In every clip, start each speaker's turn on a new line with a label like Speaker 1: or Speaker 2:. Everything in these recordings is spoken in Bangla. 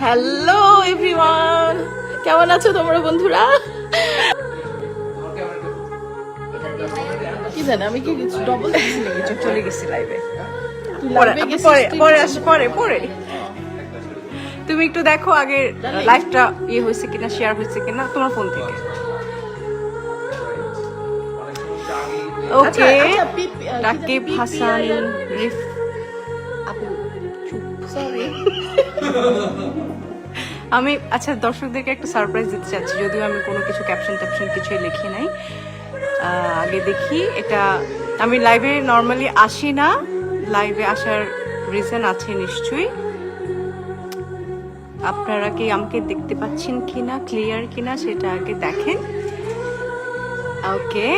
Speaker 1: হ্যালো এভরিওয়ান কেমন আছো তোমরা বন্ধুরা? কি জানি আমি কি কিছু ডবল চোখ চলে গেছি লাইভে
Speaker 2: পরে পরে পরে আসে পরে পরে। তুমি একটু দেখো আগে লাইভটা ইয়ে হয়েছে কিনা শেয়ার হয়েছে কিনা তোমার ফোন থেকে।
Speaker 1: আচ্ছা,
Speaker 2: ওকে রাকিব হাসান রিফ।
Speaker 1: সরি
Speaker 2: আমি আচ্ছা দর্শকদেরকে একটা সারপ্রাইজ দিতে চাচ্ছি। যদিও আমি কোনো কিছু ক্যাপশন ট্যাপশন কিছুই লিখি নাই। আগে দেখি, এটা আমি লাইভে নর্মালি আসি না। লাইভে আসার রিজন আছে নিশ্চয়ই। আপনারা কি আমাকে দেখতে পাচ্ছেন কিনা ক্লিয়ার কিনা, সেটা আগে দেখেন। ওকে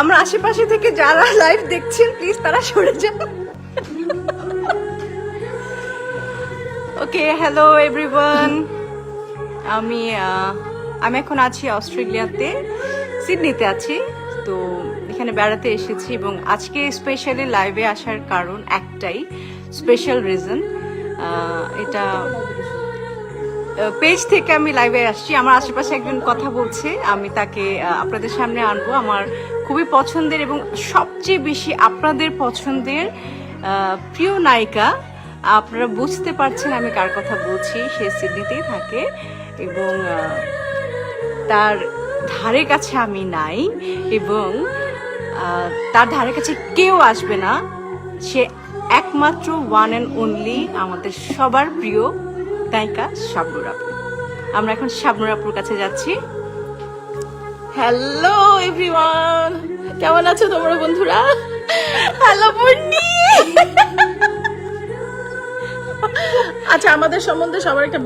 Speaker 2: আমরা আশেপাশে থেকে যারা লাইভ দেখছেন প্লিজ তারা সরে যান। ওকে হ্যালো এভরিওয়ান আমি আমি এখন আছি অস্ট্রেলিয়াতে, সিডনিতে আছি। তো এখানে বেড়াতে এসেছি এবং আজকে স্পেশালি লাইভে আসার কারণ একটাই স্পেশাল রিজন এটা পেজ থেকে আমি লাইভে আসছি। আমার আশেপাশে একজন কথা বলছে, আমি তাকে আপনাদের সামনে আনব। আমার খুবই পছন্দের এবং সবচেয়ে বেশি আপনাদের পছন্দের প্রিয় নায়িকা আপনারা বুঝতে পারছেন আমি কার কথা বলছি, সে সিডনিতেই থাকে এবং তার ধারে কাছে আমি নাই এবং তার ধারে কাছে কেউ আসবে না। সে একমাত্র ওয়ান অ্যান্ড অনলি আমাদের সবার প্রিয় গায়িকা শাবনুর আপু। আমরা এখন শাবনুর আপুর কাছে যাচ্ছি।
Speaker 1: হ্যালো এভরিওয়ান কেমন আছো তোমরা বন্ধুরা? হ্যালো বন্নি আচ্ছা আমাদের সম্বন্ধে সবার একটা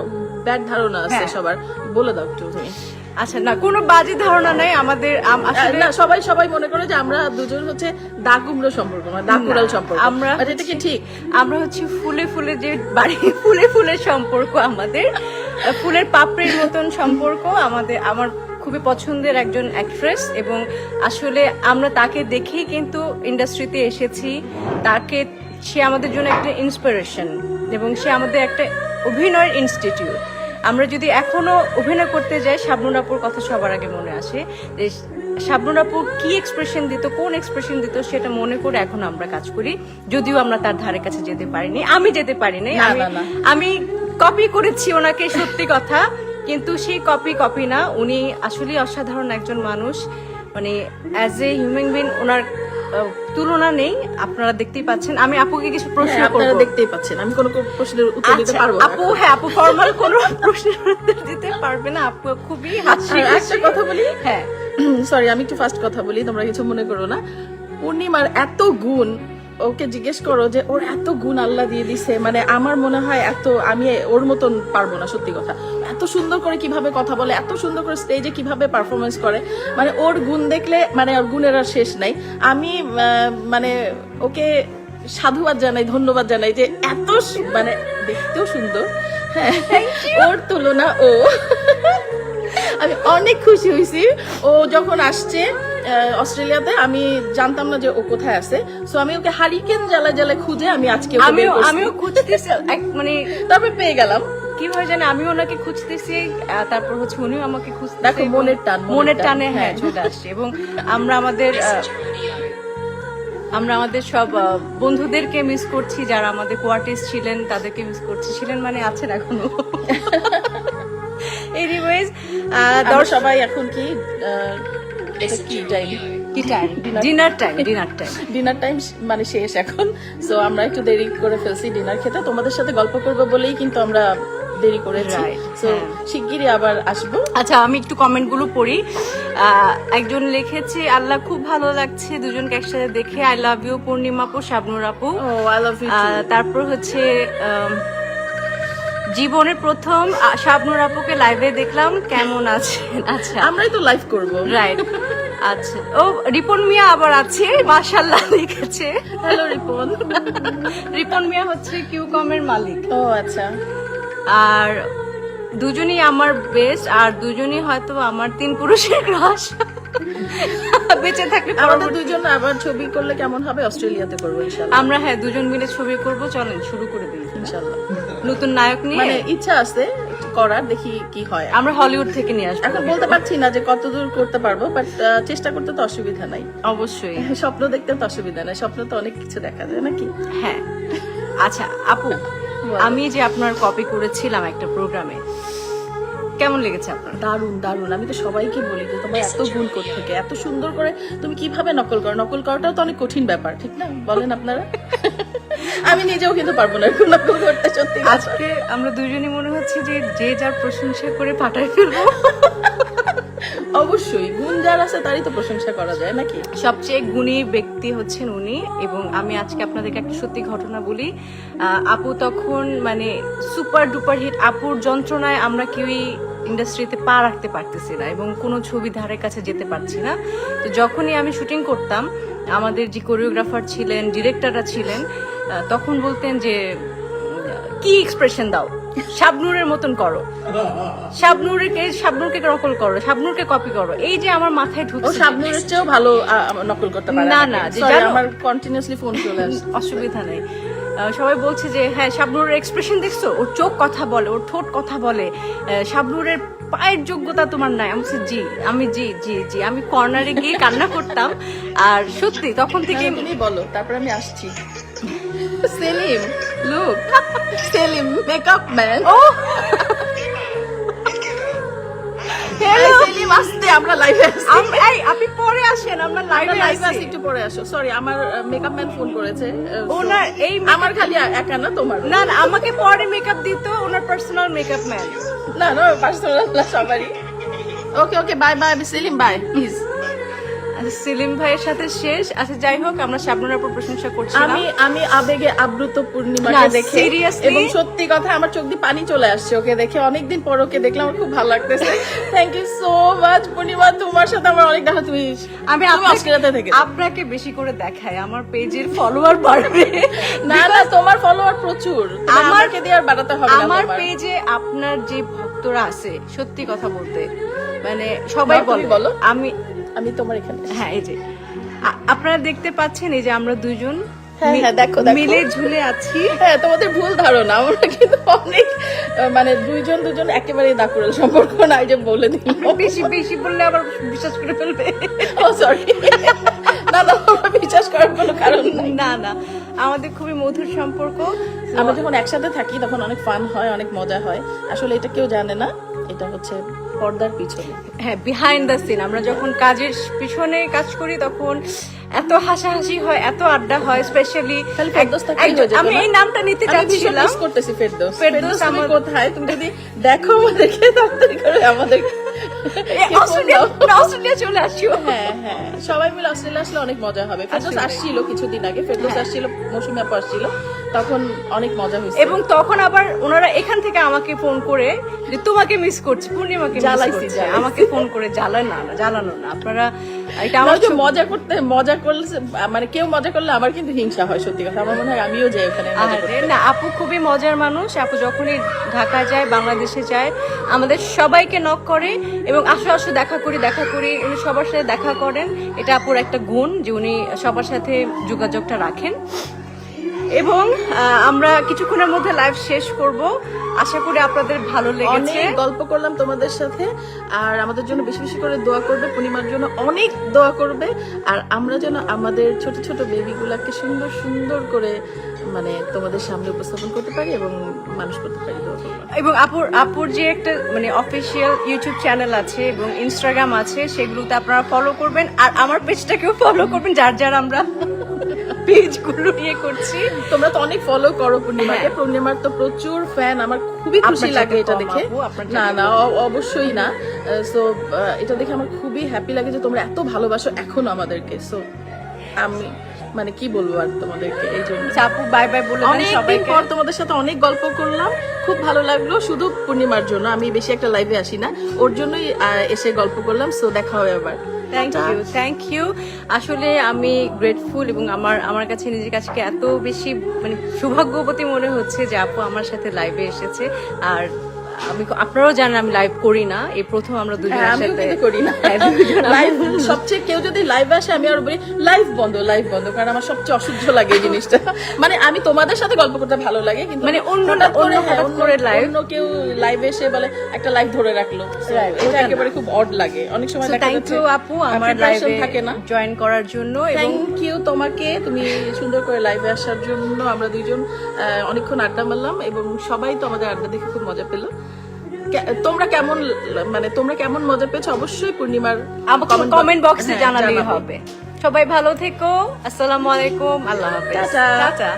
Speaker 1: ব্যাড ধারণা আছে
Speaker 2: হ্যাঁ।
Speaker 1: সবার। বলে দাও একটু তুমি।
Speaker 2: আচ্ছা না কোনো বাজে ধারণা নাই। আমাদের আসলে
Speaker 1: না সবাই সবাই মনে করে যে আমরা দুজন হচ্ছে দা কুমড়ো সম্পর্ক মানে দা সম্পর্ক।
Speaker 2: আমরা
Speaker 1: আচ্ছা, এটা কি ঠিক?
Speaker 2: আমরা হচ্ছে ফুলে ফুলে যে বাড়ি ফুলে ফুলে সম্পর্ক আমাদের। ফুলের পাপড়ির মতন সম্পর্ক আমাদের আমার খুবই পছন্দের একজন অ্যাক্ট্রেস এবং আসলে আমরা তাকে দেখেই কিন্তু ইন্ডাস্ট্রিতে এসেছি। তাকে সে আমাদের জন্য একটা ইন্সপিরেশন এবং সে আমাদের একটা অভিনয়ের ইনস্টিটিউট আমরা যদি এখনও অভিনয় করতে যাই শাবনুর আপুর কথা সবার আগে মনে আসে যে শাবনুর আপু কি এক্সপ্রেশন দিত কোন এক্সপ্রেশন দিত সেটা মনে করে এখন আমরা কাজ করি। যদিও আমরা তার ধারে কাছে যেতে পারিনি আমি যেতে পারিনি। আমি কপি করেছি ওনাকে সত্যি কথা। কিন্তু সেই কপি কপি না। উনি আসলে অসাধারণ একজন মানুষ। মানে অ্যাজ এ হিউম্যান বিং ওনার তুলনা নেই আপনারা দেখতেই পাচ্ছেন। আমি আপুকে কিছু প্রশ্ন
Speaker 1: হ্যাঁ, আপনারা দেখতেই পাচ্ছেন। আমি কোনো প্রশ্নের উত্তর দিতে
Speaker 2: আচ্ছা,
Speaker 1: পারব
Speaker 2: আপু হ্যাঁ আপু ফর্মাল কোনো প্রশ্নের উত্তর দিতে পারবে না। আপু খুবই হাসি
Speaker 1: একটা কথা বলি?
Speaker 2: হ্যাঁ।
Speaker 1: সরি আমি একটু ফার্স্ট কথা বলি তোমরা কিছু মনে করো না। পূর্ণিমার এত গুণ ওকে জিজ্ঞেস করো যে ওর এত গুণ আল্লাহ দিয়ে দিছে মানে আমার মনে হয় এত আমি ওর মতন পারব না সত্যি কথা। এত সুন্দর করে কীভাবে কথা বলে এত সুন্দর করে স্টেজে কীভাবে পারফরমেন্স করে মানে ওর গুণ দেখলে মানে ওর গুণের আর শেষ নাই। আমি মানে ওকে সাধুবাদ জানাই ধন্যবাদ জানাই যে এত মানে দেখতেও সুন্দর। হ্যাঁ ওর তুলনা ও। আমি অনেক খুশি হয়েছি। ও যখন আসছে অস্ট্রেলিয়াতে আমি জানতাম না যে ও কোথায় আছে। সো আমি ওকে হারিকেন জ্বালা জ্বালা খুঁজে আমি আজকে
Speaker 2: আমিও। আমিও মানে
Speaker 1: তারপরে পেয়ে গেলাম।
Speaker 2: কি হয় জানে? আমি ওনাকে খুঁজতেছি তারপর হচ্ছে উনিও আমাকে খুঁজতেছে
Speaker 1: দেখো, মনের টান, মনের টানে।
Speaker 2: হ্যাঁ
Speaker 1: হ্যাঁ।
Speaker 2: চলে আসছে। এবং আমরা আমাদের আমরা আমাদের সব বন্ধুদেরকে মিস করছি যারা আমাদের কোয়ার্টিস ছিলেন তাদেরকে মিস করছি। ছিলেন মানে আছেন এখনও। এনিওয়েজ
Speaker 1: আমরা সবাই এখন কি কি টাইম
Speaker 2: কি time dinner time dinner time
Speaker 1: dinner time মানে শেষ এখন। সো আমরা একটু দেরি করে ফেলছি ডিনার খেতে। তোমাদের সাথে গল্প করব বলেই কিন্তু আমরা দেরি করেছি।
Speaker 2: হ্যাঁ।
Speaker 1: শিগগিরই আবার আসব।
Speaker 2: আচ্ছা আমি একটু কমেন্টগুলো পড়ি। একজন লিখেছে আল্লাহ খুব ভালো লাগছে দুজনকে একসাথে দেখে। আই লাভ ইউ পূর্ণিমা আপু শাবনুর আপু।
Speaker 1: আই লাভ ইউ
Speaker 2: তারপর হচ্ছে জীবনের প্রথম শাবনুর আপুকে লাইভে দেখলাম। কেমন আছেন? আচ্ছা।
Speaker 1: আমরাই তো লাইভ করব।
Speaker 2: রাইট আচ্ছা। ও রিপন মিয়া আবার আছে। মাশাল্লাহ লিখেছে।
Speaker 1: হ্যালো রিপন।
Speaker 2: রিপন মিয়া হচ্ছে কিউকমের মালিক।
Speaker 1: ও আচ্ছা।
Speaker 2: আর দুজনই আমার বেস্ট আর দুজনই হয়তো আমার তিন পুরুষের ক্রাশ বেঁচে থাকলে
Speaker 1: আমাদের দুইজন আবার ছবি করলে কেমন হবে? অস্ট্রেলিয়াতে করব ইনশাল্লাহ
Speaker 2: আমরা হ্যাঁ দুজন মিলে ছবি করব চলেন শুরু করে দিই।
Speaker 1: ইনশাল্লাহ
Speaker 2: নতুন নায়ক নিয়ে
Speaker 1: মানে ইচ্ছা আছে করার দেখি কি হয়।
Speaker 2: আমরা হলিউড থেকে নিয়ে আসব।
Speaker 1: এখন বলতে পারছি না যে কতদূর করতে পারব বাট চেষ্টা করতে তো অসুবিধা নাই।
Speaker 2: অবশ্যই।
Speaker 1: স্বপ্ন দেখতে তো অসুবিধা নাই স্বপ্ন তো অনেক কিছু দেখা যায় নাকি?
Speaker 2: হ্যাঁ। আচ্ছা আপু আমি যে আপনার কপি করেছিলাম একটা প্রোগ্রামে কেমন লেগেছে আপনার?
Speaker 1: দারুণ দারুণ। আমি তো সবাইকে বলি যে তোমার এত গুণ থেকে এত সুন্দর করে তুমি কীভাবে নকল করো? নকল করাটাও তো অনেক কঠিন ব্যাপার ঠিক না? বলেন আপনারা। আমি নিজেও কিন্তু পারব না নকল করতে সত্যি
Speaker 2: আজকে আমরা দুজনই মনে হচ্ছে যে যে যার প্রশংসা করে পাঠাই ফেলব।
Speaker 1: অবশ্যই, গুণ যার আছে তারই তো প্রশংসা করা যায়, নাকি?
Speaker 2: সবচেয়ে গুণী ব্যক্তি হচ্ছেন উনি এবং আমি আজকে আপনাদেরকে একটা সত্যি ঘটনা বলি। আপু তখন মানে সুপার ডুপার হিট আপুর যন্ত্রণায় আমরা কেউই ইন্ডাস্ট্রিতে পা রাখতে পারতেছি না এবং কোনো ছবি ধারে কাছে যেতে পারছি না। তো যখনই আমি শুটিং করতাম, আমাদের যে কোরিওগ্রাফার ছিলেন, ডিরেক্টররা ছিলেন তখন বলতেন যে, কি এক্সপ্রেশন দাও। শাবনুরের মতন করো। শাবনুরকে শাবনুরকে নকল করো শাবনুরকে কপি করো। এই যে আমার মাথায়
Speaker 1: ও
Speaker 2: ঢুকছে
Speaker 1: শাবনুরের চেয়েও ভালো নকল করতে পারে
Speaker 2: না, না, যে জানো-
Speaker 1: আমার কন্টিনিউয়াসলি ফোন চলে আসছে।
Speaker 2: অসুবিধা নেই। সবাই বলছে যে হ্যাঁ শাবনুরের এক্সপ্রেশন দেখছ? ওর চোখ কথা বলে ওর ঠোঁট কথা বলে। শাবনুরের পায়ের যোগ্যতা তোমার নাই। আমি জি আমি জি জি জি। আমি কর্নারে গিয়ে কান্না করতাম। আর সত্যি তখন থেকে
Speaker 1: বলো তারপর আমি আসছি। Selim look Selim makeup man
Speaker 2: ও
Speaker 1: হ্যালো সেলিম আসতে আমরা লাইভে আসছি।
Speaker 2: এই আপনি পরে আসেন আমরা লাইভে
Speaker 1: লাইভে আসি
Speaker 2: আসি
Speaker 1: একটু পরে আসো। সরি আমার মেকআপ ম্যান ফোন করেছে।
Speaker 2: ওনার এই
Speaker 1: আমার খালি একা না তোমার।
Speaker 2: না না আমাকে পরে মেকআপ দিত ওনার পার্সোনাল মেকআপ ম্যান
Speaker 1: না না পার্সোনাল না সবারই। Okay okay bye bye Selim bye please
Speaker 2: Selim ভাইয়ের সাথে শেষ। আচ্ছা যাই হোক আমরা শাবনুরের উপর প্রশংসা করছিলাম।
Speaker 1: আমি আমি আবেগে পূর্ণিমাকে দেখে? এবং সত্যি কথা আমার চোখ দিয়ে পানি চলে আসছে ওকে দেখে। অনেকদিন পর ওকে দেখলাম আমার খুব ভালো লাগতেছে। Thank you so much Purnima তোমার সাথে আমার অনেক দেখা তুমি
Speaker 2: আমি আপনাকে-
Speaker 1: থেকে।
Speaker 2: আপনাকে বেশি করে দেখাই আমার পেজের ফলোয়ার বাড়বে।
Speaker 1: না না তোমার ফলোয়ার প্রচুর।
Speaker 2: আমার-
Speaker 1: আমাকে দিয়ে আর বাড়াতে হবে
Speaker 2: আমার পেজে আপনার যে ভক্তরা আছে সত্যি কথা বলতে মানে সবাই বলো। আমি
Speaker 1: আমি তোমার এখানে।
Speaker 2: হ্যাঁ এই যে। আপনারা দেখতে পাচ্ছেন এই যে আমরা দুজন
Speaker 1: হ্যাঁ, হ্যাঁ।
Speaker 2: মিলে ঝুলে আছি।
Speaker 1: হ্যাঁ তোমাদের ভুল ধারণা আমরা কিন্তু অনেক মানে দুইজন দুজন একেবারে দাকুরাল সম্পর্ক না যে বলে দিলাম
Speaker 2: বেশি বেশি বললে আবার বিশ্বাস করে ফেলবে।
Speaker 1: ও সরি না না বিশ্বাস করার কোনো কারণ নাই।
Speaker 2: না না আমাদের খুবই মধুর সম্পর্ক।
Speaker 1: আমরা যখন একসাথে থাকি তখন অনেক ফান হয় অনেক মজা হয়। আসলে এটা কেউ জানে না। এটা হচ্ছে পর্দার পিছনে।
Speaker 2: হ্যাঁ বিহাইন্ড দ্য সিন আমরা যখন কাজের পিছনে কাজ করি তখন এত হাসাহাসি হয় এত আড্ডা হয় স্পেশালি আমি এই নামটা নিতে চাচ্ছিলাম।
Speaker 1: করতেছি ফেরদৌস।
Speaker 2: ফেরদৌস আমার-
Speaker 1: কোথায়? তুমি যদি দেখো আমাদেরকে তাড়াতাড়ি করে আমাদের
Speaker 2: এ, অস্ট্রেলিয়া অস্ট্রেলিয়া চলে আসিও।
Speaker 1: হ্যাঁ হ্যাঁ। সবাই মিলে অস্ট্রেলিয়া আসলে অনেক মজা হবে। ফেরদৌস আসছিল কিছুদিন আগে। ফেরদৌস
Speaker 2: হ্যাঁ।
Speaker 1: আসছিল মৌসুমি আপু আসছিল। তখন অনেক মজা হয়েছে
Speaker 2: এবং তখন আবার ওনারা এখান থেকে আমাকে ফোন করে যে তোমাকে মিস করছি পূর্ণিমাকে
Speaker 1: জ্বালাইছি, জ্বালাইছি।
Speaker 2: আমাকে ফোন করে জ্বালান না না, জ্বালানো না। আপনারা এটা
Speaker 1: আমার
Speaker 2: তো
Speaker 1: মজা করতে মজা করলে মানে কেউ মজা করলে আমার কিন্তু হিংসা হয় সত্যি কথা। আমার মনে হয় আমিও যাই ওখানে
Speaker 2: না আপু খুবই মজার মানুষ। আপু যখনই ঢাকা যায় বাংলাদেশে যায় আমাদের সবাইকে নক করে এবং আসো আসো দেখা করি দেখা করি উনি সবার সাথে দেখা করেন। এটা আপুর একটা গুণ যে উনি সবার সাথে যোগাযোগটা রাখেন। এবং আমরা কিছুক্ষণের মধ্যে লাইভ শেষ করব। আশা করি আপনাদের ভালো লেগেছে।
Speaker 1: গল্প করলাম তোমাদের সাথে আর আমাদের জন্য বেশি বেশি করে দোয়া করবে পূর্ণিমার জন্য অনেক দোয়া করবে আর আমরা যেন আমাদের ছোট ছোট বেবিগুলাকে সুন্দর সুন্দর করে মানে তোমাদের সামনে উপস্থাপন করতে পারি এবং মানুষ করতে পারি
Speaker 2: এবং আপুর আপুর যে একটা মানে অফিসিয়াল ইউটিউব চ্যানেল আছে এবং ইনস্টাগ্রাম আছে সেগুলোতে আপনারা ফলো করবেন আর আমার পেজটাকেও ফলো করবেন যার যার আমরা পেজগুলো নিয়ে করছি।
Speaker 1: তোমরা তো অনেক ফলো করো পূর্ণিমাকে। পূর্ণিমার তো প্রচুর ফ্যান আমার খুবই খুশি লাগে এটা দেখে। না না অবশ্যই না। সো এটা দেখে আমার খুবই হ্যাপি লাগে যে তোমরা এত ভালোবাসো এখনও আমাদেরকে। সো আমি মানে কি বলব আর তোমাদেরকে এই জন্য।
Speaker 2: চাপু বাই বাই বলে দেন
Speaker 1: অনেকদিন পর তোমাদের সাথে অনেক গল্প করলাম। খুব ভালো লাগল শুধু পূর্ণিমার জন্য। আমি বেশি একটা লাইভে আসি না। ওর জন্যই এসে গল্প করলাম। সো দেখা হবে আবার।
Speaker 2: থ্যাংক ইউ থ্যাংক ইউ আসলে আমি গ্রেটফুল এবং আমার আমার কাছে নিজের কাছে এত বেশি মানে সৌভাগ্যবতী মনে হচ্ছে যে আপু আমার সাথে লাইভে এসেছে। আর আমি আপনারাও জানেন আমি লাইভ করি না। এই প্রথম আমরা দুজন
Speaker 1: হ্যাঁ,
Speaker 2: একসাথে
Speaker 1: করি না।
Speaker 2: হ্যাঁ,
Speaker 1: লাইভ সবচেয়ে কেউ যদি লাইভ আসে আমি আর বলি লাইভ বন্ধ লাইভ বন্ধ কারণ আমার সবচেয়ে অসহ্য লাগে এই জিনিসটা। মানে আমি তোমাদের সাথে গল্প করতে ভালো লাগে কিন্তু
Speaker 2: মানে অন্য- অন্য
Speaker 1: হ্যাঁ,
Speaker 2: হঠাৎ করে live।
Speaker 1: অন্য কেউ লাইভ এসে বলে একটা লাইভ ধরে রাখল। এটা একেবারে খুব অড লাগে। অনেক সময় দেখা
Speaker 2: থ্যাংক ইউ আপু আমার লাইভে
Speaker 1: থাকে না।
Speaker 2: জয়েন করার জন্য এবং
Speaker 1: থ্যাংক ইউ তোমাকে তুমি সুন্দর করে লাইভে আসার জন্য আমরা দুইজন অনেকক্ষণ আড্ডা মারলাম এবং সবাই তো আমাদের আড্ডা দেখে খুব মজা পেল। তোমরা কেমন মানে তোমরা কেমন মজা পেয়েছ? অবশ্যই পূর্ণিমার
Speaker 2: কমেন্ট বক্সে
Speaker 1: হ্যাঁ,
Speaker 2: জানালেই হবে। সবাই ভালো থেকো। আসসালামু আলাইকুম। আল্লাহ হাফেজ। টাটা।